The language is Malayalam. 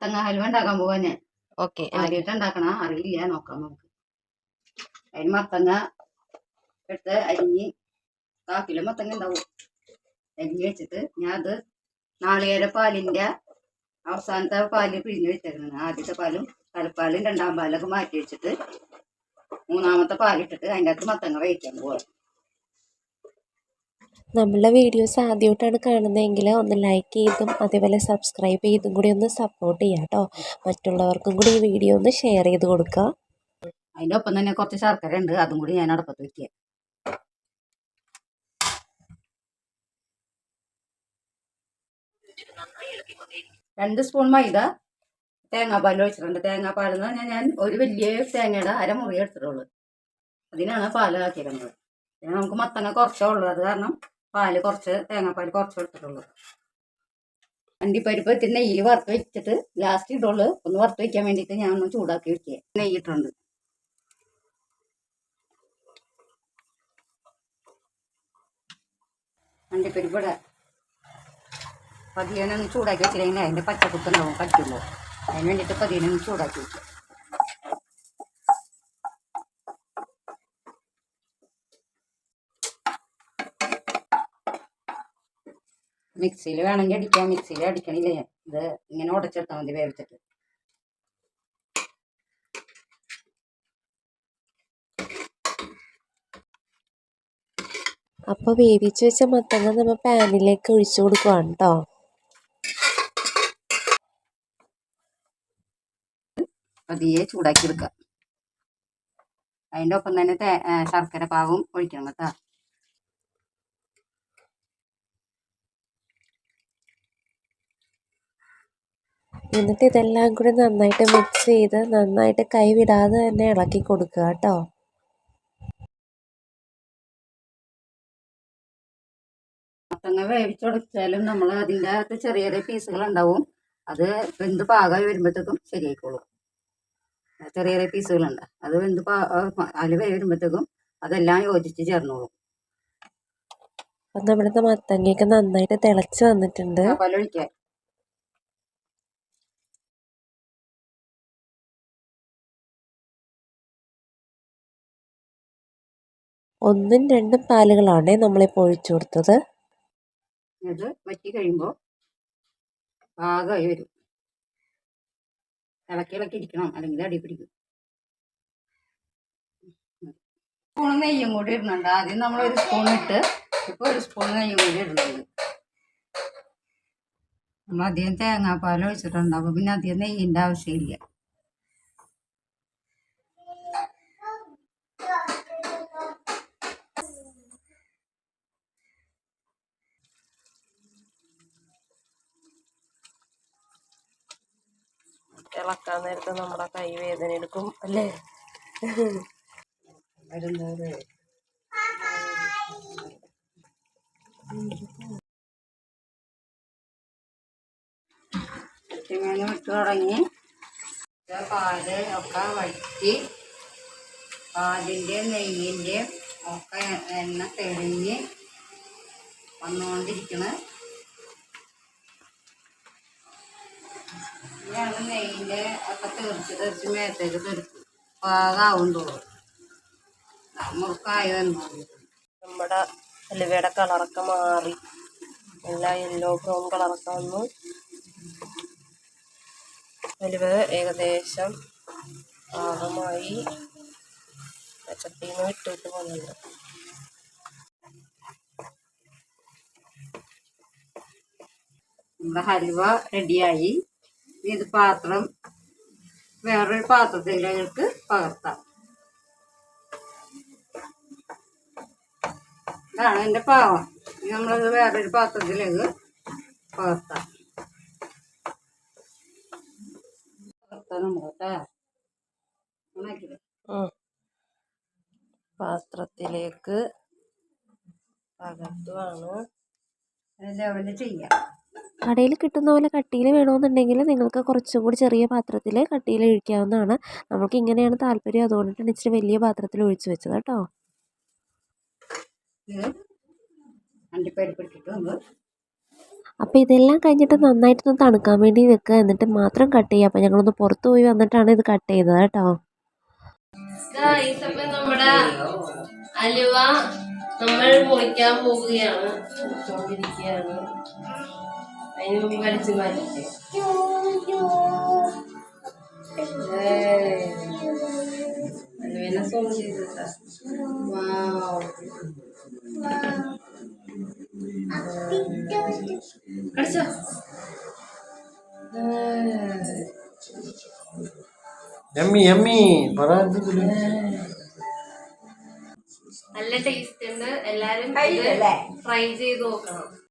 മത്തങ്ങ ഹൽവ ഉണ്ടാക്കാൻ പോവാ ഞാൻ. ഓക്കെ ആദ്യമായിട്ട് ഉണ്ടാക്കണ അറിയില്ല നോക്കാം നമുക്ക്. അതിന് മത്തങ്ങ എടുത്ത് അരിഞ്ഞ് കാക്കിലും മത്തങ്ങ ഉണ്ടാവും. അരിഞ്ഞ് വെച്ചിട്ട് ഞാൻ അത് നാളികേര പാലിന്റെ അവസാനത്തെ പാൽ പിഴിഞ്ഞ് വെച്ചേക്കുന്നത് ആദ്യത്തെ പാലും തലപ്പാലും രണ്ടാം പാലൊക്കെ മാറ്റി വെച്ചിട്ട് മൂന്നാമത്തെ പാലിട്ടിട്ട് അതിന്റെ അകത്ത് മത്തങ്ങ വേവിക്കാൻ പോവാ. നമ്മളുടെ വീഡിയോസ് ആദ്യമായിട്ടാണ് കാണുന്നതെങ്കിൽ ഒന്ന് ലൈക്ക് ചെയ്തും അതേപോലെ സബ്സ്ക്രൈബ് ചെയ്തും കൂടി ഒന്ന് സപ്പോർട്ട് ചെയ്യാം കേട്ടോ മറ്റുള്ളവർക്കും കൂടി ഈ വീഡിയോ ഒന്ന് ഷെയർ ചെയ്ത് കൊടുക്കുക അതിന്റെ ഒപ്പം തന്നെ കുറച്ച് ശർക്കര ഉണ്ട് അതും കൂടി ഞാൻ അടുപ്പത്ത് വയ്ക്കുക രണ്ട് സ്പൂൺ മൈദ തേങ്ങാപ്പാൽ ഒഴിച്ചിട്ടുണ്ട്. തേങ്ങാപ്പാൽ എന്ന് പറഞ്ഞാൽ ഞാൻ ഒരു വലിയ തേങ്ങയുടെ അരമുറി എടുത്തിട്ടുള്ളൂ. അതിനാണ് പാലാക്കിയിരുന്നത് പിന്നെ നമുക്ക് മത്തങ്ങ കുറച്ചേ ഉള്ളൂ. അത് കാരണം പാൽ കുറച്ച് തേങ്ങാപ്പാൽ കുറച്ച് എടുത്തിട്ടുള്ളൂ അണ്ടിപ്പരിപ്പ് ഇത്തിരി നെയ്യിൽ വറുത്ത് വെച്ചിട്ട് ലാസ്റ്റ് ഇട്ടുള്ളൂ ഒന്ന് വറുത്ത് വെക്കാൻ വേണ്ടിയിട്ട് ഞാൻ ഒന്ന് ചൂടാക്കി വെക്കുക നെയ്യിട്ടുണ്ട്. അണ്ടിപ്പരിപ്പ് ഇവിടെ പതിയെ ഒന്ന് ചൂടാക്കി വെച്ചില്ലെങ്കിൽ അതിന്റെ പച്ചക്കുത്തുണ്ടാവും കടിക്കുമ്പോൾ. അതിന് വേണ്ടിയിട്ട് പതിയെ ഒന്ന് ചൂടാക്കി വെക്കുക മിക്സിയിൽ വേണമെങ്കിൽ അടിക്കാം. മിക്സിയിൽ അടിക്കണില്ല? ഞാൻ ഇത് ഇങ്ങനെ ഉടച്ചെടുത്താൽ മതി വേവിച്ചിട്ട്. അപ്പോൾ വേവിച്ച് വെച്ച മത്തങ്ങ നമ്മൾ പാനിലേക്ക് ഒഴിച്ചു കൊടുക്കുവാണ് കേട്ടോ പതിയെ ചൂടാക്കി എടുക്കുക അതിന്റെ ഒപ്പം തന്നെ ശർക്കര പാവും ഒഴിക്കണം കേട്ടോ. എന്നിട്ട് ഇതെല്ലാം കൂടി നന്നായിട്ട് മിക്സ് ചെയ്ത് നന്നായിട്ട് കൈവിടാതെ തന്നെ ഇളക്കി കൊടുക്കുക കേട്ടോ. മത്തങ്ങ വേവിച്ചുടച്ചാലും നമ്മൾ അതിന്റെ അകത്ത് ചെറിയ ചെറിയ പീസുകൾ ഉണ്ടാവും. അത് വെന്ത് പാകമായി വരുമ്പോഴത്തേക്കും ശരിയായിക്കോളും. ചെറിയ ചെറിയ പീസുകളുണ്ട് അത് വെന്ത് പാ അതിൽ വരുമ്പോഴത്തേക്കും അതെല്ലാം യോജിച്ച് ചേർന്നോളും. അപ്പം നമ്മുടെ മത്തങ്ങയൊക്കെ നന്നായിട്ട് തിളച്ച് വന്നിട്ടുണ്ട്. പാൽ ഒന്നും രണ്ടും പാലുകളാണ് നമ്മളിപ്പോൾ ഒഴിച്ചു കൊടുത്തത്. ഇത് വറ്റി കഴിയുമ്പോൾ പാകമായി വരും. ഇളക്കി ഇളക്കി ഇരിക്കണം. അല്ലെങ്കിൽ അടി പിടിക്കും. സ്പൂൺ നെയ്യും കൂടി ഇടുന്നുണ്ട്. ആദ്യം നമ്മൾ ഒരു സ്പൂൺ ഇട്ട് ഇപ്പൊ ഒരു സ്പൂൺ നെയ്യും കൂടി ഇടുന്നുണ്ട്. നമ്മൾ അധികം തേങ്ങാപ്പാൽ ഒഴിച്ചിട്ടുണ്ട് അപ്പോൾ പിന്നെ അധികം നെയ്യിന്റെ ആവശ്യമില്ല. ഇളക്കാൻ നേരത്ത് നമ്മുടെ കൈ വേദന എടുക്കും അല്ലേ? പച്ചമീൻ ഇട്ട് തുടങ്ങി. പാൽ ഒക്കെ വറ്റി പാലിന്റെ നെയ്യിന്റെ ഒക്കെ എണ്ണ തെളിഞ്ഞ് വന്നുകൊണ്ടിരിക്കണ. ഇതാണ് നെയ്യിന്റെ ഒക്കെ തെറിച്ച് തെറിച്ച് മേത്തേക്ക് തെറിക്കും. പാകാവും തോറും. വന്നു നമ്മുടെ ഹലുവയുടെ കളറൊക്കെ മാറി. എല്ലാം യെല്ലോ ബ്രൗൺ കളറൊക്കെ വന്നു. ഹലുവ ഏകദേശം പാകമായി. ചട്ടിയിൽ നിന്ന് വിട്ടിട്ട് പോകുന്നുണ്ട് നമ്മുടെ ഹലുവ റെഡിയായി ഇത് പാത്രം വേറൊരു പാത്രത്തിലേക്ക് പകർത്താം. ഇതാണ് എന്റെ പാവം. നമ്മളത് വേറൊരു പാത്രത്തിലേക്ക് പകർത്താം. പകർത്താം നമ്മൾ കേട്ടോ ഓണാക്കിയില്ലേ? ഉം. പാത്രത്തിലേക്ക് പകർത്തുവാണ്. ലെവൽ ചെയ്യാം. കടയിൽ കിട്ടുന്ന പോലെ കട്ടിയിൽ വേണമെന്നുണ്ടെങ്കിൽ നിങ്ങൾക്ക് കുറച്ചും കൂടി ചെറിയ പാത്രത്തിൽ കട്ടിയിൽ ഒഴിക്കാവുന്നതാണ്. നമുക്ക് ഇങ്ങനെയാണ് താല്പര്യം. അതുകൊണ്ടിട്ടാണ് ഇച്ചിരി വലിയ പാത്രത്തിൽ ഒഴിച്ചു വെച്ചത് കേട്ടോ. അപ്പം ഇതെല്ലാം കഴിഞ്ഞിട്ട് നന്നായിട്ടൊന്ന് തണുക്കാൻ വേണ്ടി വെക്കുക. എന്നിട്ട് മാത്രം കട്ട് ചെയ്യുക. അപ്പോൾ ഞങ്ങളൊന്ന് പുറത്ത് പോയി വന്നിട്ടാണ് ഇത് കട്ട് ചെയ്തത് കേട്ടോ. അപ്പം അലുവ നമ്മൾ പൊളിക്കാൻ പോവുകയാണ്. അതിന് മുമ്പ് മാറ്റിട്ട് അലുവിനെ സോങ് ചെയ്തിട്ടാ. നല്ല ടേസ്റ്റ് ഉണ്ട്. എല്ലാരും ട്രൈ ചെയ്ത് നോക്കണം.